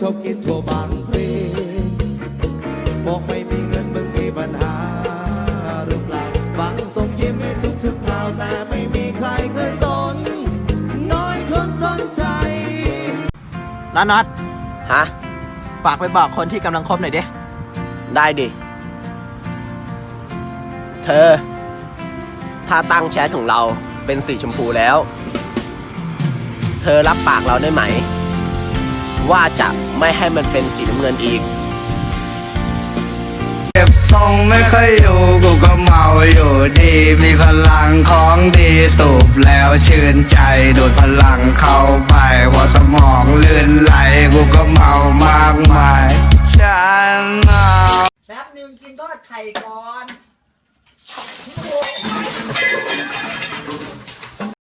ชอบกินทั่วบางฟรีบอกไม่มีเงินมึงมีปัญหาหรือเปล่าบางส่งยิ้มให้ทุกทุกๆคราวแต่ไม่มีใครเคยสนน้อยคนสนใจน็อตน็อตฮะ ฝากไปบอกคนที่กำลังคบหน่อยดิ ได้ดิ เธอ ถ้าตั้งแชทของเราเป็นสีชมพูแล้ว เธอรับปากเราได้ไหม ว่าจะไม่ให้มันเป็นสีน้ำเงินอีก เก็บทรงไม่ค่อยอยู่กูก็เมาอยู่ดี มีพลังของดีสูบแล้วชื่นใจดูดพลังเข้าไปหัวสมองลื่นไหลกูก็เมามากมายฉันเอาแป๊บหนึ่งกินทอดไข่ก่อน